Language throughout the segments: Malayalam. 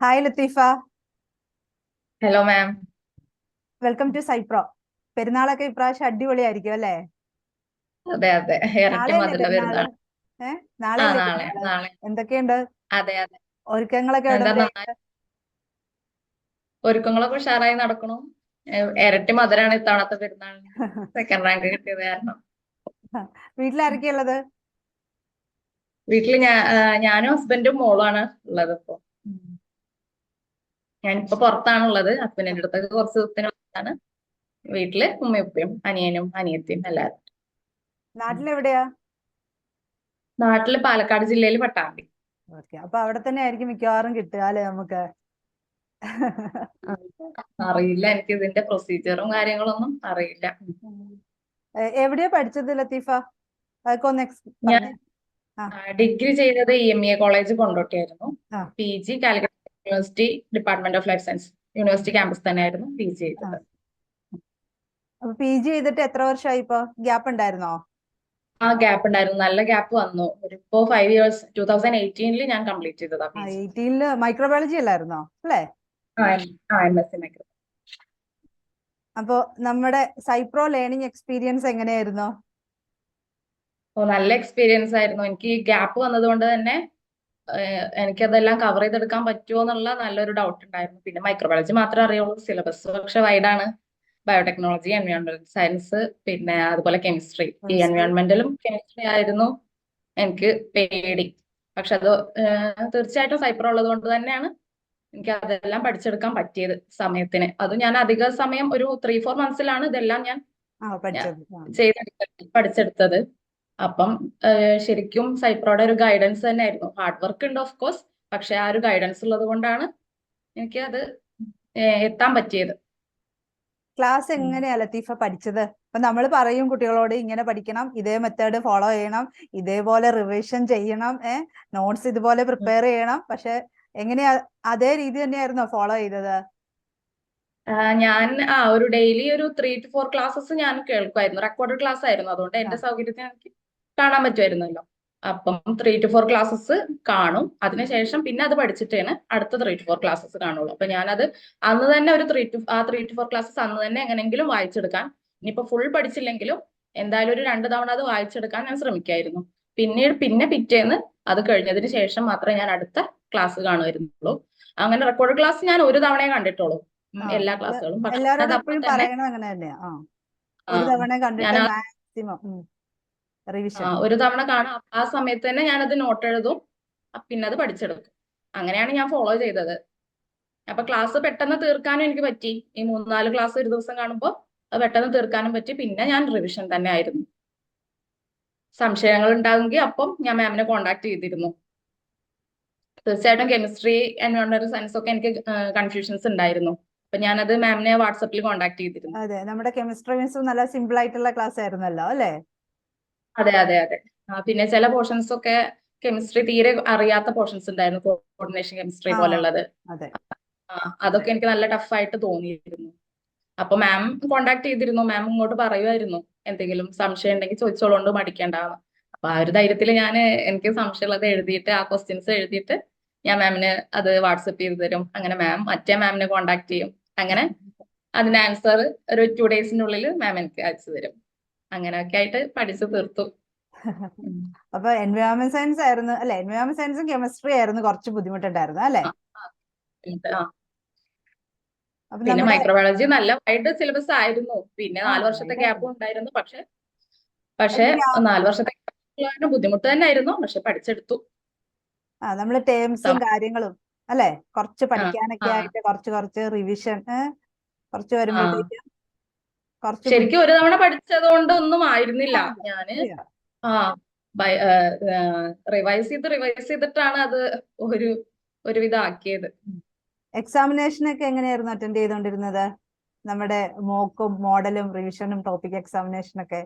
Hi Latheefa hello ma'am welcome to സൈപ്രോ പെരുന്നാളൊക്കെ ഇപ്രാവശ്യം അടിപൊളിയായിരിക്കും അല്ലേ? അതെ അതെ. നാളെ എന്തൊക്കെയുണ്ട്? അതെ അതെ. ഒരുക്കങ്ങളൊക്കെ ഒരുക്കങ്ങളൊക്കെ ഉഷാറായി നടക്കണു. ഇരട്ടി മധുരാണ് ഇത്തവണത്തെ പെരുന്നാൾ സെക്കൻഡ് റാങ്ക് കിട്ടിയത് കാരണം. വീട്ടിലാരൊക്കെയുള്ളത് വീട്ടിൽ ഞാൻ ഞാനും ഹസ്ബൻഡും മോളുമാണ് ഉള്ളത് ഇപ്പൊ. ഞാനിപ്പോ പുറത്താണുള്ളത്. ഹസ്ബൻഡിന്റെ അടുത്തൊക്കെ കുറച്ച് ദിവസത്തിന് പുറത്താണ് വീട്ടിൽ ഉമ്മയുപ്പയും അനിയനും അനിയത്തിയും എല്ലാവരും നാട്ടിലെവിടെയാ? നാട്ടിൽ പാലക്കാട് ജില്ലയിൽ പട്ടാമ്പി. ഓക്കെ. അപ്പൊ അവിടെ തന്നെ ആയിരിക്കും മിക്കവാറും കിട്ടുക അല്ലെ നമുക്ക്? അറിയില്ല. എനിക്ക് ഇതിന്റെ പ്രൊസീജിയറും കാര്യങ്ങളൊന്നും അറിയില്ല. എവിടെയാ പഠിച്ചത് ലത്തീഫ? ഡിഗ്രി ചെയ്തത് E M A college കൊണ്ടോട്ടിയായിരുന്നു. P G Calicut university department of life science university campus തന്നെയായിരുന്നു പി ജി ചെയ്തത്. അപ്പൊ പി ജി ചെയ്തിട്ട് എത്ര വർഷമായി ഇപ്പൊ? ഗ്യാപ്പ് ഉണ്ടായിരുന്നോ? ആ ഗ്യാപ്പ് ഉണ്ടായിരുന്നു. നല്ല ഗ്യാപ്പ് വന്നു. ഇപ്പോ ഫൈവ് ഇയേഴ്സ് ടൂ തൗസൻഡ് എയ്റ്റീനിൽ ഞാൻ കംപ്ലീറ്റ് ചെയ്തത് എയ്റ്റീനിൽ മൈക്രോബയോളജി അല്ലായിരുന്നോ? അല്ലേ? അപ്പോ നമ്മുടെ സൈപ്രോ ലേണിംഗ് എക്സ്പീരിയൻസ് എങ്ങനെയായിരുന്നു? ഓ നല്ല എക്സ്പീരിയൻസ് ആയിരുന്നു. എനിക്ക് ഗ്യാപ്പ് വന്നതുകൊണ്ട് തന്നെ എനിക്കതെല്ലാം കവർ ചെയ്തെടുക്കാൻ പറ്റുമോ എന്നുള്ള നല്ലൊരു ഡൗട്ട് ഉണ്ടായിരുന്നു. പിന്നെ മൈക്രോബയോളജി മാത്രമേ അറിയുള്ളൂ. സിലബസ് പക്ഷെ വൈഡാണ് ബയോടെക്നോളജി എൻവയോൺമെന്റൽ സയൻസ് പിന്നെ അതുപോലെ കെമിസ്ട്രി ഈ. എൻവയോൺമെന്റലും കെമിസ്ട്രി ആയിരുന്നു എനിക്ക് പേടി. പക്ഷെ അത് തീർച്ചയായിട്ടും സൈപ്പർ ഉള്ളത് കൊണ്ട് തന്നെയാണ് എനിക്ക് അതെല്ലാം പഠിച്ചെടുക്കാൻ പറ്റിയത് സമയത്തിന്. അത് ഞാൻ അധിക സമയം ഒരു ത്രീ ഫോർ മന്ത്സിലാണ് ഇതെല്ലാം ഞാൻ. ചെയ്തെടുത്തത് പഠിച്ചെടുത്തത്. അപ്പം ശരിക്കും സൈപ്രോയുടെ ഒരു ഗൈഡൻസ് തന്നെയായിരുന്നു. ഹാർഡ് വർക്ക് ഉണ്ട് ഓഫ് കോഴ്സ് പക്ഷെ ആ ഒരു ഗൈഡൻസ് ഉള്ളത് കൊണ്ടാണ് എനിക്ക് അത് എത്താൻ പറ്റിയത്. ക്ലാസ് എങ്ങനെയാ ലത്തീഫ പഠിച്ചത്? അപ്പൊ നമ്മൾ പറയും കുട്ടികളോട് ഇങ്ങനെ പഠിക്കണം ഇതേ മെത്തേഡ് ഫോളോ ചെയ്യണം ഇതേപോലെ റിവിഷൻ ചെയ്യണം ഏ നോട്ട്സ് ഇതുപോലെ പ്രിപ്പയർ ചെയ്യണം. പക്ഷെ എങ്ങനെയാ അതേ രീതി തന്നെയായിരുന്നോ ഫോളോ ചെയ്തത്? ഞാൻ ആ ഒരു ഡെയിലി ഒരു ത്രീ ടു ഫോർ ക്ലാസ്സസ് ഞാൻ കേൾക്കുമായിരുന്നു റെക്കോർഡ് ക്ലാസ് ആയിരുന്നു. അതുകൊണ്ട് എന്റെ സൗകര്യത്തിന് എനിക്ക് കാണാൻ പറ്റുമായിരുന്നല്ലോ അപ്പം ത്രീ ടു ഫോർ ക്ലാസ്സസ് കാണും. അതിനുശേഷം പിന്നെ അത് പഠിച്ചിട്ടാണ് അടുത്ത ത്രീ ടു ഫോർ ക്ലാസ്സസ് കാണുള്ളൂ. അപ്പൊ ഞാനത് അന്ന് തന്നെ ഒരു ത്രീ ടു ആ ത്രീ ടു ഫോർ ക്ലാസ്സസ് അന്ന് തന്നെ എങ്ങനെയെങ്കിലും വായിച്ചെടുക്കാൻ. ഇനിയിപ്പോ ഫുൾ പഠിച്ചില്ലെങ്കിലും എന്തായാലും ഒരു രണ്ട് തവണ അത് വായിച്ചെടുക്കാൻ ഞാൻ ശ്രമിക്കായിരുന്നു. പിന്നീട് പിന്നെ പിറ്റേന്ന് അത് കഴിഞ്ഞതിന് ശേഷം മാത്രമേ ഞാൻ അടുത്ത ക്ലാസ് കാണുമായിരുന്നുള്ളൂ അങ്ങനെ റെക്കോർഡ് ക്ലാസ് ഞാൻ ഒരു തവണയെ കണ്ടിട്ടുള്ളൂ. എല്ലാ ക്ലാസ്സുകളും പക്ഷെ ഞാൻ റിവിഷൻ ഒരു തവണ കാണാം. ആ സമയത്ത് തന്നെ അത് നോട്ട് എഴുതും. പിന്നെ അത് പഠിച്ചെടുക്കും. അങ്ങനെയാണ് ഞാൻ ഫോളോ ചെയ്തത്. അപ്പൊ ക്ലാസ് പെട്ടെന്ന് തീർക്കാനും എനിക്ക് പറ്റി. ഈ മൂന്നാൽ ക്ലാസ് ഒരു ദിവസം കാണുമ്പോൾ അത് പെട്ടെന്ന് തീർക്കാനും പറ്റി. പിന്നെ ഞാൻ റിവിഷൻ തന്നെ ആയിരുന്നു. സംശയങ്ങൾ ഉണ്ടാകുമെങ്കിൽ അപ്പം ഞാൻ മാമിനെ കോണ്ടാക്ട് ചെയ്തിരുന്നു. തീർച്ചയായിട്ടും കെമിസ്ട്രി എൻവയോൺമെന്റൽ സയൻസ് ഒക്കെ എനിക്ക് കൺഫ്യൂഷൻസ് ഉണ്ടായിരുന്നു. അപ്പൊ ഞാനത് മാമിനെ വാട്സപ്പിൽ കോണ്ടാക്ട് ചെയ്തിരുന്നു. അതെ നമ്മുടെ കെമിസ്ട്രി മീൻസ് നല്ല സിമ്പിൾ ആയിട്ടുള്ള ക്ലാസ് ആയിരുന്നല്ലോ അല്ലേ? അതെ അതെ അതെ. ആ, പിന്നെ ചില പോർഷൻസ് ഒക്കെ കെമിസ്ട്രി തീരെ അറിയാത്ത പോർഷൻസ് ഉണ്ടായിരുന്നു കോർഡിനേഷൻ കെമിസ്ട്രി ആ പോലുള്ളത് അതെ. ആ, അതൊക്കെ എനിക്ക് നല്ല ടഫ് ആയിട്ട് തോന്നിയിരുന്നു. അപ്പൊ മാം കോണ്ടാക്ട് ചെയ്തിരുന്നു മാം ഇങ്ങോട്ട് പറയുമായിരുന്നു എന്തെങ്കിലും സംശയം ഉണ്ടെങ്കിൽ ചോദിച്ചോളൊണ്ട് മടിക്കേണ്ട അപ്പൊ ആ ഒരു ധൈര്യത്തിൽ ഞാൻ എനിക്ക് സംശയമുള്ളത് എഴുതിയിട്ട് ആ ക്വസ്റ്റ്യൻസ് എഴുതിയിട്ട് ഞാൻ മാമിന് അത് വാട്സപ്പ് ചെയ്തു തരും. അങ്ങനെ മാം മറ്റേ മാമിനെ കോണ്ടാക്ട് ചെയ്യും. അങ്ങനെ അതിന്റെ ആൻസർ ഒരു ടു ഡേയ്സിനുള്ളിൽ മാം എനിക്ക് അയച്ചു തരും. അങ്ങനെയൊക്കെ ആയിട്ട് പഠിച്ചു തീർത്തു. അപ്പൊ എൻവയോൺമെന്റ് സയൻസ് ആയിരുന്നു അല്ലെ? എൻവയോൺമെന്റ് സയൻസും കെമിസ്ട്രി ആയിരുന്നു കുറച്ച് ബുദ്ധിമുട്ടുണ്ടായിരുന്നു അല്ലെ? പിന്നെ മൈക്രോബയോളജി നല്ല വൈഡ് സിലബസ് ആയിരുന്നു. പിന്നെ നാല് വർഷത്തെ ഗ്യാപ്പും. ഉണ്ടായിരുന്നു. പക്ഷെ പക്ഷെ നാല് വർഷത്തെ ബുദ്ധിമുട്ട് തന്നെ ആയിരുന്നു പക്ഷെ പഠിച്ചെടുത്തു. ആ നമ്മൾ ടേംസും കാര്യങ്ങളും അല്ലെ? കുറച്ച് പഠിക്കാനൊക്കെ ആയിട്ട് കുറച്ച് കുറച്ച് റിവിഷൻ കുറച്ച് വരുമ്പോഴത്തേക്കും ശരിക്കും ഒരു തവണ പഠിച്ചതുകൊണ്ട് ഒന്നും ആയിരുന്നില്ല. ഞാൻ ആ റിവൈസ് ചെയ്ത് റിവൈസ് ചെയ്തിട്ടാണ് അത് ഒരു ഒരുവിധം ആക്കിയത് എക്സാമിനേഷൻ ഒക്കെ എങ്ങനെയായിരുന്നു അറ്റൻഡ് ചെയ്തോണ്ടിരുന്നത്? നമ്മുടെ മോക്കും മോഡലും റിവിഷനും ടോപ്പിക് എക്സാമിനേഷൻ ഒക്കെ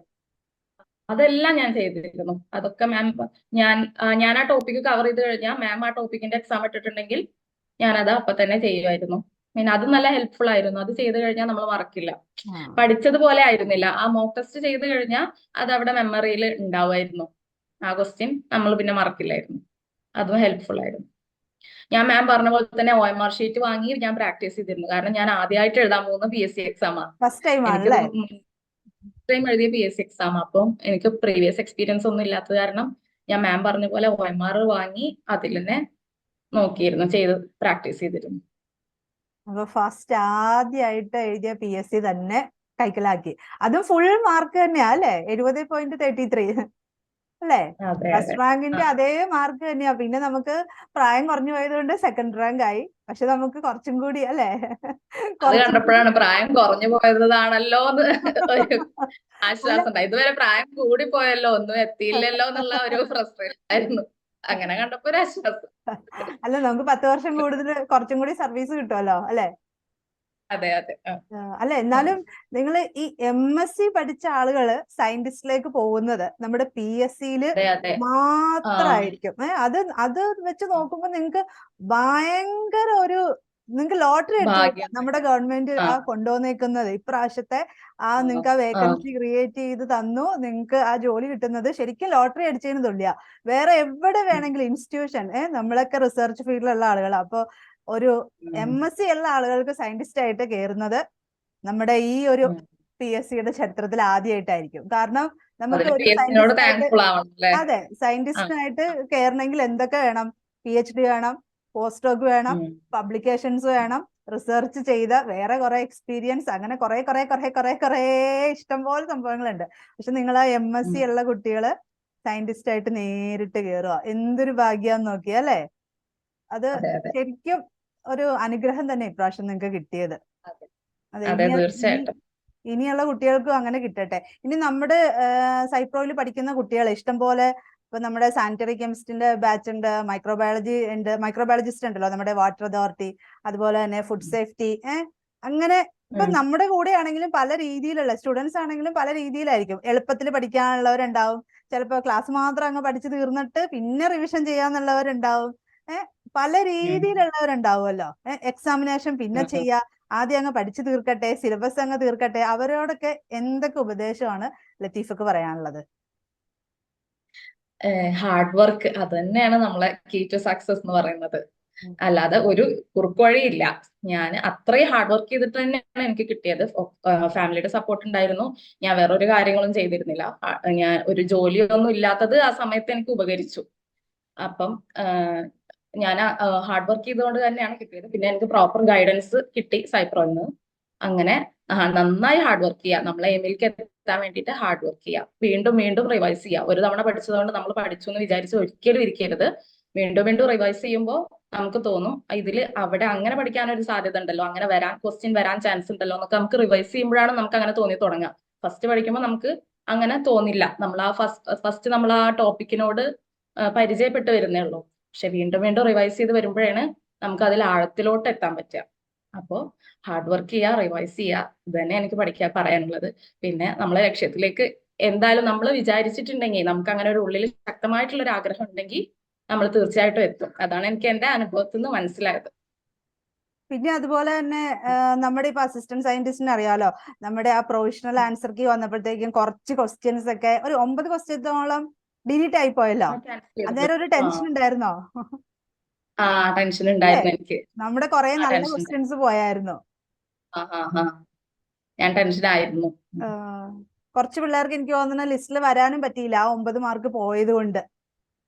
അതെല്ലാം ഞാൻ ചെയ്തിരുന്നു. അതൊക്കെ മാം ഞാൻ ഞാൻ ആ ടോപ്പിക് കവർ ചെയ്ത് കഴിഞ്ഞാൽ മാം ആ ടോപ്പിക്കിന്റെ എക്സാം ഇട്ടിട്ടുണ്ടെങ്കിൽ ഞാനത് അപ്പൊ തന്നെ ചെയ്യുമായിരുന്നു. പിന്നെ അത് നല്ല ഹെൽപ്ഫുൾ ആയിരുന്നു. അത് ചെയ്ത് കഴിഞ്ഞാൽ നമ്മൾ മറക്കില്ല. പഠിച്ചത് പഠിച്ചതുപോലെ ആയിരുന്നില്ല. ആ മോക്ക് ടെസ്റ്റ് ചെയ്ത് കഴിഞ്ഞാൽ അത് അവിടെ മെമ്മറിയിൽ ഉണ്ടാവുമായിരുന്നു. ആ ക്വസ്റ്റ്യൻ നമ്മൾ പിന്നെ മറക്കില്ലായിരുന്നു. അതും ഹെൽപ്ഫുൾ ആയിരുന്നു. ഞാൻ മാം പറഞ്ഞ പോലെ തന്നെ ഒ എം ആർ ഷീറ്റ് വാങ്ങി ഞാൻ പ്രാക്ടീസ് ചെയ്തിരുന്നു. കാരണം ഞാൻ ആദ്യമായിട്ട് എഴുതാൻ പോകുന്ന പി എസ് സി എക്സാമാണ് ഫസ്റ്റ് ടൈം എഴുതിയ പി എസ് സി എക്സാം അപ്പം എനിക്ക് പ്രീവിയസ് എക്സ്പീരിയൻസ് ഒന്നും ഇല്ലാത്തത് കാരണം ഞാൻ മാം പറഞ്ഞ പോലെ ഒ എം ആർ വാങ്ങി അതിൽ തന്നെ നോക്കിയിരുന്നു ചെയ്ത് പ്രാക്ടീസ് ചെയ്തിരുന്നു. അപ്പൊ ഫസ്റ്റ് ആദ്യമായിട്ട് എഴുതിയ പി എസ് സി തന്നെ കൈക്കലാക്കി. അതും ഫുൾ മാർക്ക് തന്നെയാ അല്ലെ? എഴുപത് പോയിന്റ് തേർട്ടി ത്രീ അല്ലേ? ഫസ്റ്റ് റാങ്കിന്റെ അതേ. മാർക്ക് തന്നെയാ. പിന്നെ നമുക്ക് പ്രായം കുറഞ്ഞു പോയതുകൊണ്ട് സെക്കൻഡ് റാങ്ക് ആയി. പക്ഷെ നമുക്ക് കുറച്ചും കൂടി അല്ലേ? കണ്ടപ്പോഴാണ് പ്രായം കുറഞ്ഞു പോയതാണല്ലോ ആശ്വാസം. ഇതുവരെ പ്രായം കൂടി പോയല്ലോ. ഒന്നും എത്തിയില്ലല്ലോ എന്നുള്ള ഒരു ഫ്രസ്ട്രേഷൻ ആയിരുന്നു. അങ്ങനെ കണ്ടപ്പോ ഒരു ആശ്വാസം. അല്ല നമുക്ക് പത്ത് വർഷം കൂടുതൽ കുറച്ചും കൂടി സർവീസ് കിട്ടുമല്ലോ അല്ലെ? അതെ അതെ അല്ല എന്നാലും നിങ്ങൾ ഈ എം എസ് സി പഠിച്ച ആളുകൾ സയന്റിസ്റ്റിലേക്ക് പോകുന്നത് നമ്മുടെ പി എസ് സിയിൽ അതെ അതെ. അത് അത് വെച്ച് നോക്കുമ്പോ നിങ്ങക്ക് ഭയങ്കര ഒരു നിങ്ങക്ക് ലോട്ടറി നമ്മുടെ ഗവൺമെന്റ് ആ. കൊണ്ടുവന്നേക്കുന്നത്. ഇപ്രാവശ്യത്തെ ആ നിങ്ങക്ക് ആ വേക്കൻസി ക്രിയേറ്റ് ചെയ്ത് തന്നു. നിങ്ങൾക്ക് ആ ജോലി കിട്ടുന്നത് ശരിക്കും ലോട്ടറി അടിച്ചതിന് തുല്യ. വേറെ എവിടെ വേണമെങ്കിലും ഇൻസ്റ്റിറ്റ്യൂഷൻ ഏഹ് നമ്മളൊക്കെ റിസർച്ച് ഫീൽഡിലുള്ള ആളുകൾ അപ്പൊ ഒരു എം എസ് സി ഉള്ള ആളുകൾക്ക് സയന്റിസ്റ്റ് ആയിട്ട് കയറുന്നത് നമ്മുടെ ഈ ഒരു. പി എസ് സിയുടെ ചരിത്രത്തിൽ ആദ്യമായിട്ടായിരിക്കും കാരണം നമുക്ക് ഒരു അതെ സയന്റിസ്റ്റിനായിട്ട് കയറണമെങ്കിൽ എന്തൊക്കെ വേണം? പി എച്ച് ഡി വേണം പോസ്റ്റ് ഡോക്ക് വേണം പബ്ലിക്കേഷൻസ് വേണം റിസർച്ച് ചെയ്ത വേറെ കുറെ എക്സ്പീരിയൻസ് അങ്ങനെ കുറെ കുറെ കുറെ കുറെ കുറെ ഇഷ്ടംപോലെ സംഭവങ്ങളുണ്ട്. പക്ഷെ നിങ്ങൾ ആ എം എസ് സി ഉള്ള കുട്ടികൾ സയന്റിസ്റ്റ് ആയിട്ട് നേരിട്ട് കയറുക എന്തൊരു ഭാഗ്യാന്ന് നോക്കിയാ അല്ലേ? അത് ശരിക്കും ഒരു അനുഗ്രഹം തന്നെ ഇപ്രാവശ്യം നിങ്ങൾക്ക് കിട്ടിയത്. തീർച്ചയായിട്ടും. ഇനിയുള്ള കുട്ടികൾക്കും അങ്ങനെ കിട്ടട്ടെ. ഇനി നമ്മുടെ സൈപ്രോയിൽ പഠിക്കുന്ന കുട്ടികളെ ഇഷ്ടം പോലെ ഇപ്പൊ നമ്മുടെ സാനിറ്ററി കെമിസ്റ്റിന്റെ ബാച്ച് ഉണ്ട് മൈക്രോബയോളജി ഉണ്ട് മൈക്രോബയോളജിസ്റ്റ് ഉണ്ടല്ലോ നമ്മുടെ വാട്ടർ അതോറിറ്റി അതുപോലെ തന്നെ ഫുഡ് സേഫ്റ്റി ഏഹ്? അങ്ങനെ ഇപ്പൊ നമ്മുടെ കൂടെ ആണെങ്കിലും പല രീതിയിലുള്ള സ്റ്റുഡൻസ് ആണെങ്കിലും പല രീതിയിലായിരിക്കും. എളുപ്പത്തിൽ പഠിക്കാനുള്ളവരുണ്ടാവും. ചിലപ്പോ ക്ലാസ് മാത്രം അങ്ങ് പഠിച്ചു തീർന്നിട്ട് പിന്നെ റിവിഷൻ ചെയ്യാന്നുള്ളവരുണ്ടാവും. ഏഹ്? പല രീതിയിലുള്ളവരുണ്ടാവുമല്ലോ. ഏഹ്? എക്സാമിനേഷൻ പിന്നെ. ചെയ്യാ. ആദ്യം അങ്ങ് പഠിച്ചു തീർക്കട്ടെ സിലബസ് അങ്ങ് തീർക്കട്ടെ. അവരോടൊക്കെ എന്തൊക്കെ ഉപദേശമാണ് ലത്തീഫക്ക് പറയാനുള്ളത്? ഹാർഡ് വർക്ക് അത് തന്നെയാണ് നമ്മളെ കീ ടു സക്സസ് എന്ന് പറയുന്നത്. അല്ലാതെ ഒരു കുറുക്കുവഴിയില്ല ഞാൻ അത്രയും ഹാർഡ് വർക്ക് ചെയ്തിട്ട് തന്നെയാണ് എനിക്ക് കിട്ടിയത്. ഫാമിലിയുടെ സപ്പോർട്ട് ഉണ്ടായിരുന്നു. ഞാൻ വേറൊരു കാര്യങ്ങളും ചെയ്തിരുന്നില്ല. ഞാൻ ഒരു ജോലിയൊന്നും ഇല്ലാത്തത് ആ സമയത്ത് എനിക്ക് ഉപകരിച്ചു. അപ്പം ഞാൻ ഹാർഡ് വർക്ക് ചെയ്തുകൊണ്ട് തന്നെയാണ് കിട്ടിയത്. പിന്നെ എനിക്ക് പ്രോപ്പർ ഗൈഡൻസ് കിട്ടി സൈപ്രോയിൽ നിന്ന് അങ്ങനെ നന്നായി ഹാർഡ് വർക്ക് ചെയ്യുക നമ്മളെ എയിമിലേക്ക് എത്താൻ വേണ്ടിയിട്ട് ഹാർഡ് വർക്ക് ചെയ്യുക വീണ്ടും വീണ്ടും റിവൈസ് ചെയ്യുക ഒരു തവണ പഠിച്ചതുകൊണ്ട് നമ്മൾ പഠിച്ചു എന്ന് വിചാരിച്ച് ഒരിക്കലും ഇരിക്കരുത്. വീണ്ടും വീണ്ടും റിവൈസ് ചെയ്യുമ്പോൾ നമുക്ക് തോന്നും ഇതിൽ അവിടെ അങ്ങനെ പഠിക്കാൻ ഒരു സാധ്യത ഉണ്ടല്ലോ. അങ്ങനെ വരാൻ ക്വസ്റ്റ്യൻ വരാൻ ചാൻസ് ഉണ്ടല്ലോ എന്നൊക്കെ നമുക്ക് റിവൈസ് ചെയ്യുമ്പോഴാണ് നമുക്ക് അങ്ങനെ തോന്നി തുടങ്ങുക ഫസ്റ്റ് പഠിക്കുമ്പോൾ നമുക്ക് അങ്ങനെ തോന്നില്ല. നമ്മൾ ആ ഫസ്റ്റ് ഫസ്റ്റ് നമ്മൾ ആ ടോപ്പിക്കിനോട് പരിചയപ്പെട്ട് വരുന്നേ ഉള്ളൂ. പക്ഷെ വീണ്ടും വീണ്ടും റിവൈസ് ചെയ്ത് വരുമ്പോഴാണ് നമുക്ക് അതിൽ ആഴത്തിലോട്ട് എത്താൻ പറ്റുക. അപ്പോൾ ഹാർഡ് വർക്ക് ചെയ്യുക റിവൈസ് ചെയ്യുക ഇത് തന്നെ എനിക്ക് പഠിക്കാൻ പറയാനുള്ളത്. പിന്നെ നമ്മളെ ലക്ഷ്യത്തിലേക്ക് എന്തായാലും നമ്മൾ വിചാരിച്ചിട്ടുണ്ടെങ്കിൽ നമുക്ക് അങ്ങനെ ഒരു ഉള്ളിൽ ശക്തമായിട്ടുള്ള ഒരു ആഗ്രഹം ഉണ്ടെങ്കിൽ നമ്മൾ തീർച്ചയായിട്ടും എത്തും. അതാണ് എനിക്ക് എന്റെ അനുഭവത്തിൽ നിന്ന് മനസ്സിലായത്. പിന്നെ അതുപോലെ തന്നെ നമ്മുടെ ഇപ്പൊ അസിസ്റ്റന്റ് സയന്റിസ്റ്റിന് അറിയാലോ? നമ്മുടെ ആ പ്രൊവിഷണൽ ആൻസർ കീ വന്നപ്പോഴത്തേക്കും കുറച്ച് ക്വസ്റ്റ്യൻസ് ഒക്കെ ഒരു ഒമ്പത് ക്വസ്റ്റ്യൻസോളം ഡിലീറ്റ് ആയി പോയല്ലോ? അന്നേരം ഒരു ടെൻഷൻ ഉണ്ടായിരുന്നോ? ആ ടെൻഷൻ ഉണ്ടായിരുന്നു എനിക്ക്. നമ്മുടെ കുറെ നല്ല. ക്വസ്റ്റ്യൻസ് പോയായിരുന്നു. ഞാൻ ടെൻഷൻ ആയിരുന്നു കുറച്ച് പിള്ളേർക്ക് എനിക്ക് തോന്നുന്ന ലിസ്റ്റിൽ വരാനും പറ്റിയില്ല. ആ ഒമ്പത് മാർക്ക് പോയത് കൊണ്ട്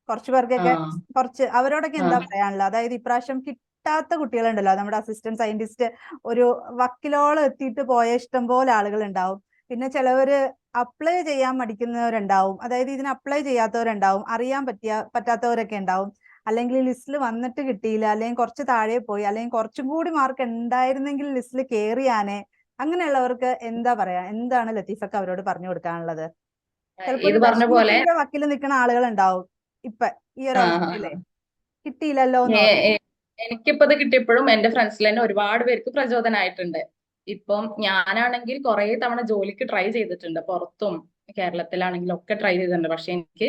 കുറച്ച് പേർക്കൊക്കെ കുറച്ച് അവരോടൊക്കെ എന്താ. പറയാനുള്ളത്? അതായത് ഇപ്രാവശ്യം കിട്ടാത്ത കുട്ടികളുണ്ടല്ലോ. നമ്മുടെ അസിസ്റ്റന്റ് സയന്റിസ്റ്റ് ഒരു വക്കിലോളം എത്തിയിട്ട് പോയ ഇഷ്ടം പോലെ ആളുകൾ ഉണ്ടാവും പിന്നെ ചിലവര് അപ്ലൈ ചെയ്യാൻ മടിക്കുന്നവരുണ്ടാവും. അതായത് ഇതിന് അപ്ലൈ ചെയ്യാത്തവരുണ്ടാവും. അറിയാൻ പറ്റിയ പറ്റാത്തവരൊക്കെ ഉണ്ടാവും. അല്ലെങ്കിൽ ലിസ്റ്റിൽ വന്നിട്ട് കിട്ടിയില്ല അല്ലെങ്കിൽ കുറച്ച് താഴെ പോയി അല്ലെങ്കിൽ കുറച്ചും കൂടി മാർക്ക് ഉണ്ടായിരുന്നെങ്കിൽ ലിസ്റ്റിൽ കയറിയാനെ അങ്ങനെയുള്ളവർക്ക് എന്താ പറയാ? എന്താണ് ലത്തീഫക്ക് അവരോട് പറഞ്ഞു കൊടുക്കാനുള്ളത്? ചിലപ്പോ പറഞ്ഞ പോലെ വിഷമത്തിന്റെ വക്കിൽ നിൽക്കുന്ന ആളുകൾ ഉണ്ടാവും ഇപ്പൊ ഈ ഒരു അവസ്ഥയിലെ കിട്ടിയില്ലല്ലോ എനിക്കിപ്പോ ഇത് കിട്ടിയപ്പോഴും എന്റെ ഫ്രണ്ട്സിൽ തന്നെ ഒരുപാട് പേർക്ക് പ്രചോദനമായിട്ടുണ്ട് ഇപ്പം ഞാനാണെങ്കിൽ കുറെ തവണ ജോലിക്ക് ട്രൈ ചെയ്തിട്ടുണ്ട്. പുറത്തും കേരളത്തിലാണെങ്കിലും ഒക്കെ ട്രൈ ചെയ്തിട്ടുണ്ട്. പക്ഷെ എനിക്ക്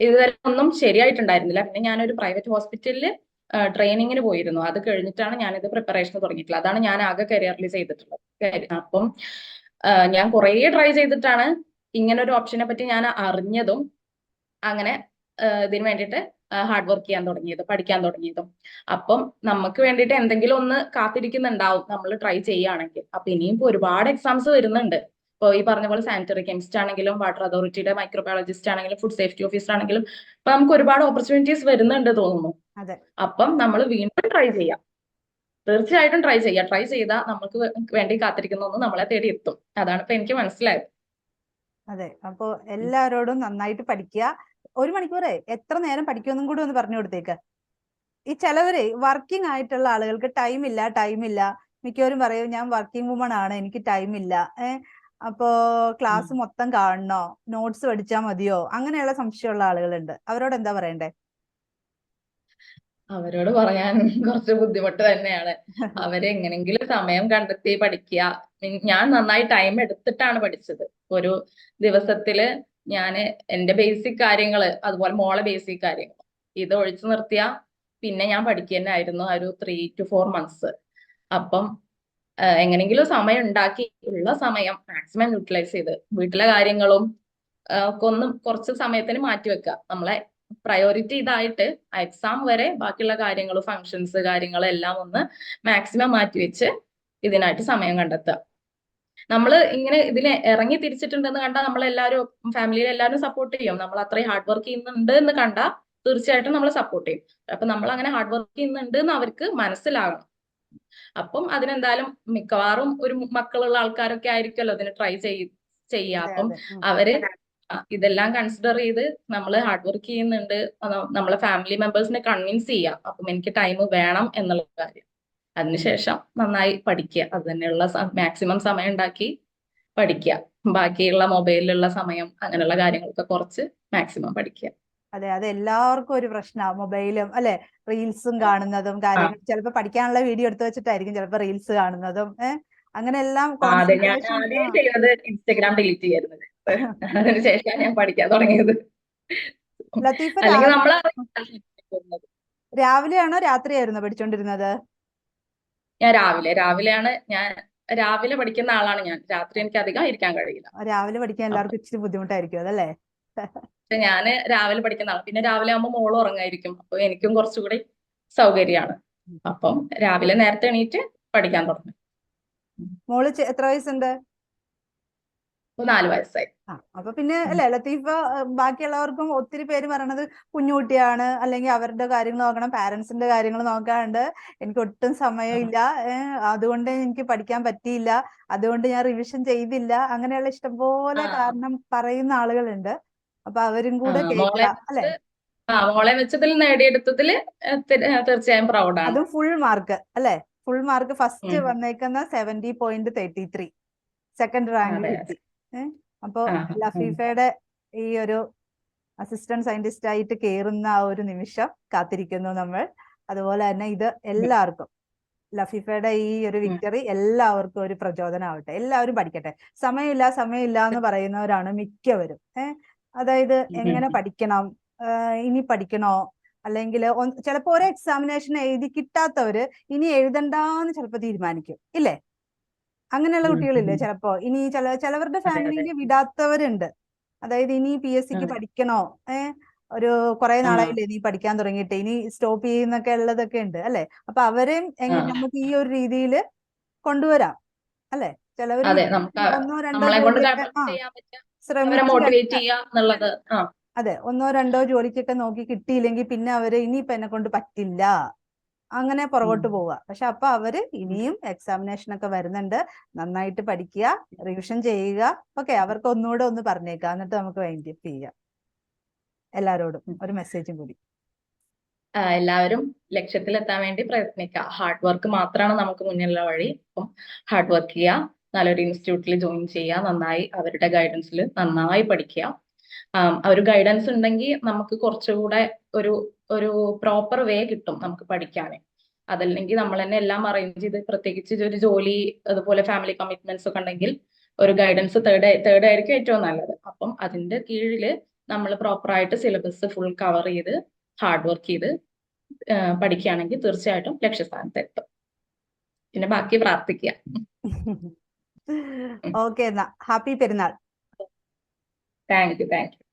ഇതുവരെ ഒന്നും ശരിയായിട്ടുണ്ടായിരുന്നില്ല. പിന്നെ ഞാനൊരു പ്രൈവറ്റ് ഹോസ്പിറ്റലിൽ ട്രെയിനിങ്ങിന് പോയിരുന്നു. അത് കഴിഞ്ഞിട്ടാണ് ഞാൻ ഞാനിത് പ്രിപ്പറേഷൻ തുടങ്ങിയിട്ടുള്ളത്. അതാണ് ഞാൻ ആകെ കരിയറിൽ ചെയ്തിട്ടുള്ളത്. അപ്പം ഞാൻ കുറേ ട്രൈ ചെയ്തിട്ടാണ് ഇങ്ങനെ ഒരു ഓപ്ഷനെ പറ്റി ഞാൻ അറിഞ്ഞതും അങ്ങനെ ഇതിന് വേണ്ടിയിട്ട് ഹാർഡ് വർക്ക് ചെയ്യാൻ തുടങ്ങിയത് പഠിക്കാൻ തുടങ്ങിയതും. അപ്പം നമുക്ക് വേണ്ടിയിട്ട് എന്തെങ്കിലും ഒന്ന് കാത്തിരിക്കുന്നുണ്ടാവും. നമ്മൾ ട്രൈ ചെയ്യുകയാണെങ്കിൽ. അപ്പൊ ഇനിയും ഒരുപാട് എക്സാംസ് വരുന്നുണ്ട്. ഇപ്പോൾ ഈ പറഞ്ഞ പോലെ സാനിറ്ററി കെമിസ്റ്റ് ആണെങ്കിലും വാട്ടർ അതോറിറ്റിയുടെ മൈക്രോബയോളജിസ്റ്റ് ആണെങ്കിലും ഫുഡ് സേഫ്റ്റി ഓഫീസർ ആണെങ്കിലും ഇപ്പൊ നമുക്ക് ഒരുപാട് ഓപ്പർച്യൂണിറ്റീസ് വരുന്നുണ്ട് തോന്നുന്നു. അപ്പം നമ്മൾ വീണ്ടും ട്രൈ ചെയ്യാം. തീർച്ചയായിട്ടും ട്രൈ ചെയ്യാം. ട്രൈ ചെയ്താൽ നമുക്ക് വേണ്ടി കാത്തിരിക്കുന്ന ഒന്ന് നമ്മളെ തേടി എത്തും. അതാണ് ഇപ്പൊ എനിക്ക് മനസ്സിലായത്. അതെ. അപ്പൊ എല്ലാവരോടും നന്നായിട്ട് പഠിക്കുക. ഒരു മണിക്കൂറേ എത്ര നേരം പഠിക്കുമെന്നും കൂടി ഒന്ന് പറഞ്ഞു കൊടുത്തേക്ക്. ഈ ചിലവരെ വർക്കിംഗ് ആയിട്ടുള്ള ആളുകൾക്ക് ടൈം ഇല്ല ടൈം ഇല്ല. മിക്കവരും പറയും ഞാൻ വർക്കിംഗ് വുമൺ ആണ്. എനിക്ക് ടൈം ഇല്ല. ഏഹ് അപ്പോ ക്ലാസ് മൊത്തം കാണണോ? നോട്ട്സ് പഠിച്ചാൽ മതിയോ? അങ്ങനെയുള്ള സംശയമുള്ള ആളുകളുണ്ട്. അവരോട് എന്താ പറയണ്ടേ? അവരോട് പറയാൻ കുറച്ച് ബുദ്ധിമുട്ട് തന്നെയാണ്. അവരെങ്ങനെങ്കിലും സമയം കണ്ടെത്തി പഠിക്കുക. ഞാൻ നന്നായി ടൈം എടുത്തിട്ടാണ് പഠിച്ചത്. ഒരു ദിവസത്തിൽ ഞാൻ എന്റെ ബേസിക് കാര്യങ്ങൾ അതുപോലെ മോളെ ബേസിക് കാര്യങ്ങൾ ഇത് ഒഴിച്ചു നിർത്തിയ പിന്നെ ഞാൻ പഠിക്കുക തന്നെ ആയിരുന്നു ഒരു ത്രീ ടു ഫോർ മന്ത്സ് അപ്പം എങ്ങനെങ്കിലും സമയം ഉണ്ടാക്കി ഉള്ള സമയം മാക്സിമം യൂട്ടിലൈസ് ചെയ്ത് വീട്ടിലെ കാര്യങ്ങളും ഒക്കെ ഒന്ന് കുറച്ച് സമയത്തിന് മാറ്റി വെക്കുക. നമ്മളെ പ്രയോറിറ്റി ഇതായിട്ട് എക്സാം വരെ ബാക്കിയുള്ള കാര്യങ്ങൾ ഫങ്ഷൻസ് കാര്യങ്ങളെല്ലാം ഒന്ന് മാക്സിമം മാറ്റി വെച്ച് ഇതിനായിട്ട് സമയം കണ്ടെത്തുക. നമ്മൾ ഇങ്ങനെ ഇതിന് ഇറങ്ങി തിരിച്ചിട്ടുണ്ടെന്ന് കണ്ടാൽ നമ്മൾ എല്ലാവരും ഫാമിലിയിൽ എല്ലാവരും സപ്പോർട്ട് ചെയ്യും. നമ്മൾ അത്രയും ഹാർഡ് വർക്ക് ചെയ്യുന്നുണ്ട് എന്ന് കണ്ടാൽ തീർച്ചയായിട്ടും നമ്മൾ സപ്പോർട്ട് ചെയ്യും. അപ്പൊ നമ്മൾ അങ്ങനെ ഹാർഡ് വർക്ക് ചെയ്യുന്നുണ്ട് എന്ന് അവർക്ക് മനസ്സിലാകണം. അപ്പം അതിനെന്തായാലും മിക്കവാറും ഒരു മക്കളുള്ള ആൾക്കാരൊക്കെ ആയിരിക്കുമല്ലോ അതിന് ട്രൈ ചെയ് ചെയ്യുക അപ്പം അവർ ഇതെല്ലാം കൺസിഡർ ചെയ്ത് നമ്മൾ ഹാർഡ് വർക്ക് ചെയ്യുന്നുണ്ട്. നമ്മളെ ഫാമിലി മെമ്പേഴ്സിനെ കൺവിൻസ് ചെയ്യാം. അപ്പം എനിക്ക് ടൈം വേണം എന്നുള്ള കാര്യം. അതിനുശേഷം നന്നായി പഠിക്കുക. അത് തന്നെയുള്ള മാക്സിമം സമയം ഉണ്ടാക്കി പഠിക്കുക. ബാക്കിയുള്ള മൊബൈലിലുള്ള സമയം അങ്ങനെയുള്ള കാര്യങ്ങളൊക്കെ കുറച്ച് മാക്സിമം പഠിക്കുക. അതെ അത് എല്ലാവർക്കും ഒരു പ്രശ്നമാണ് മൊബൈലും അല്ലെ? റീൽസും കാണുന്നതും കാര്യങ്ങൾ ചിലപ്പോ പഠിക്കാനുള്ള വീഡിയോ എടുത്തു വെച്ചിട്ടായിരിക്കും ചിലപ്പോ റീൽസ് കാണുന്നതും ഏഹ് അങ്ങനെ എല്ലാം ഇൻസ്റ്റാഗ്രാം ഡിലീറ്റ് അതിനുശേഷമാണ് ഞാൻ പഠിക്കാൻ തുടങ്ങിയത്. ലത്തീഫ രാവിലെയാണോ രാത്രിയായിരുന്നോ പഠിച്ചോണ്ടിരുന്നത്? ഞാൻ രാവിലെ രാവിലെയാണ് ഞാൻ രാവിലെ പഠിക്കുന്ന ആളാണ് ഞാൻ. രാത്രി എനിക്ക് അധികം ഇരിക്കാൻ കഴിയില്ല. രാവിലെ പഠിക്കാൻ എല്ലാവർക്കും ഇച്ചിരി ബുദ്ധിമുട്ടായിരിക്കും അതല്ലേ? പക്ഷെ ഞാൻ രാവിലെ പഠിക്കുന്ന ആളാണ് പിന്നെ രാവിലെ ആകുമ്പോൾ മോൾ ഉറങ്ങായിരിക്കും. അപ്പൊ എനിക്കും കുറച്ചുകൂടി സൗകര്യമാണ്. അപ്പം രാവിലെ നേരത്തെ എണീറ്റ് പഠിക്കാൻ തുടങ്ങി. മോൾ എത്ര വയസ്സുണ്ട്? നാല് വയസ്സായി. അപ്പൊ പിന്നെ അല്ലെ ലത്തീഫ ബാക്കിയുള്ളവർക്കും ഒത്തിരി പേര് പറയണത് കുഞ്ഞുകുട്ടിയാണ് അല്ലെങ്കിൽ അവരുടെ കാര്യങ്ങൾ നോക്കണം പാരന്റ്സിന്റെ കാര്യങ്ങൾ നോക്കാണ്ട് എനിക്ക് ഒട്ടും സമയമില്ല. അതുകൊണ്ട് എനിക്ക് പഠിക്കാൻ പറ്റിയില്ല. അതുകൊണ്ട് ഞാൻ റിവിഷൻ ചെയ്തില്ല. അങ്ങനെയുള്ള ഇഷ്ടംപോലെ. കാരണം പറയുന്ന ആളുകളുണ്ട്. അപ്പൊ അവരും കൂടെ കേൾക്കാം അല്ലെ? ആ മോളെ വെച്ചതിൽ നേടിയെടുത്തതിൽ തീർച്ചയായും പ്രൗഡാണ് അതും ഫുൾ മാർക്ക് അല്ലെ? ഫുൾ മാർക്ക് ഫസ്റ്റ് വന്നേക്കുന്ന seventy point thirty three second rank കിട്ടി. അപ്പൊ ലഫീഫയുടെ ഈ ഒരു അസിസ്റ്റന്റ് സയന്റിസ്റ്റ് ആയിട്ട് കേറുന്ന ആ ഒരു നിമിഷം കാത്തിരിക്കുന്നു നമ്മൾ. അതുപോലെ തന്നെ ഇത് എല്ലാവർക്കും ലഫീഫയുടെ ഈ ഒരു വിക്ടറി എല്ലാവർക്കും ഒരു പ്രചോദനമാവട്ടെ എല്ലാവരും പഠിക്കട്ടെ. സമയമില്ല സമയമില്ല എന്ന് പറയുന്നവരാണ് മിക്കവരും. ഏഹ് അതായത് എങ്ങനെ പഠിക്കണം? ഇനി പഠിക്കണോ? അല്ലെങ്കിൽ ചിലപ്പോ ഒരു എക്സാമിനേഷൻ എഴുതി കിട്ടാത്തവര് ഇനി എഴുതണ്ടാന്ന് ചിലപ്പോ തീരുമാനിക്കും. ഇല്ലേ? അങ്ങനെയുള്ള കുട്ടികളില്ലേ ചിലപ്പോ? ഇനി ചില ചിലവരുടെ. ഫാമിലിയിൽ വിടാത്തവരുണ്ട്. അതായത് ഇനി പി എസ് സിക്ക് പഠിക്കണോ? ഏഹ് ഒരു കുറെ നാളായില്ലേ നീ പഠിക്കാൻ തുടങ്ങിയിട്ട്. ഇനി സ്റ്റോപ്പ് ചെയ്യുന്നൊക്കെ ഉള്ളതൊക്കെ ഉണ്ട് അല്ലെ? അപ്പൊ അവരെയും എങ്ങനെ നമുക്ക് ഈ ഒരു രീതിയിൽ കൊണ്ടുവരാം അല്ലെ? ചിലവര് ഒന്നോ രണ്ടോ അവരെ ശ്രമിച്ച് മോട്ടിവേറ്റ് കഴിഞ്ഞാൽ ചെയ്യുക എന്നുള്ളത് ആ. അതെ. ഒന്നോ രണ്ടോ ജോലിക്കൊക്കെ നോക്കി കിട്ടിയില്ലെങ്കിൽ പിന്നെ അവർ ഇനിയിപ്പൊ എന്നെ കൊണ്ട് പറ്റില്ല. അങ്ങനെ പുറകോട്ട് പോവുക പക്ഷെ അപ്പൊ അവർ ഇനിയും എക്സാമിനേഷൻ ഒക്കെ വരുന്നുണ്ട്. നന്നായിട്ട് പഠിക്കുക റിവിഷൻ ചെയ്യുക ഓക്കെ അവർക്ക് ഒന്നുകൂടെ ഒന്ന് പറഞ്ഞേക്കാം എന്നിട്ട് നമുക്ക് വൈൻഡ് അപ്പ് ചെയ്യാം. എല്ലാരോടും ഒരു മെസ്സേജും കൂടി. എല്ലാവരും ലക്ഷ്യത്തിലെത്താൻ വേണ്ടി പ്രയത്നിക്കുക. ഹാർഡ് വർക്ക് മാത്രമാണ് നമുക്ക് മുന്നിലുള്ള വഴി. അപ്പം ഹാർഡ് വർക്ക് ചെയ്യുക. നല്ലൊരു ഇൻസ്റ്റിറ്റ്യൂട്ടിൽ ജോയിൻ ചെയ്യുക നന്നായി അവരുടെ ഗൈഡൻസിൽ നന്നായി പഠിക്കുക. ആ ഒരു ഗൈഡൻസ് ഉണ്ടെങ്കിൽ നമുക്ക് കുറച്ചുകൂടെ ഒരു ഒരു പ്രോപ്പർ വേ കിട്ടും നമുക്ക് പഠിക്കാൻ അതല്ലെങ്കിൽ നമ്മൾ തന്നെ എല്ലാം അറേഞ്ച് ചെയ്ത് പ്രത്യേകിച്ച് ഒരു ജോലി അതുപോലെ ഫാമിലി കമ്മിറ്റ്മെന്റ്സ് ഒക്കെ ഉണ്ടെങ്കിൽ ഒരു ഗൈഡൻസ് തേർഡ് തേർഡ് ആയിരിക്കും ഏറ്റവും നല്ലത്. അപ്പം അതിന്റെ കീഴിൽ നമ്മൾ പ്രോപ്പർ ആയിട്ട് സിലബസ് ഫുൾ കവർ ചെയ്ത് ഹാർഡ് വർക്ക് ചെയ്ത് പഠിക്കുകയാണെങ്കിൽ തീർച്ചയായിട്ടും ലക്ഷ്യസ്ഥാനത്ത് എത്തും. പിന്നെ ബാക്കി പ്രാർത്ഥിക്കുക. ഓക്കെ എന്നാ. ഹാപ്പി പെരുന്നാൾ. Thank you thank you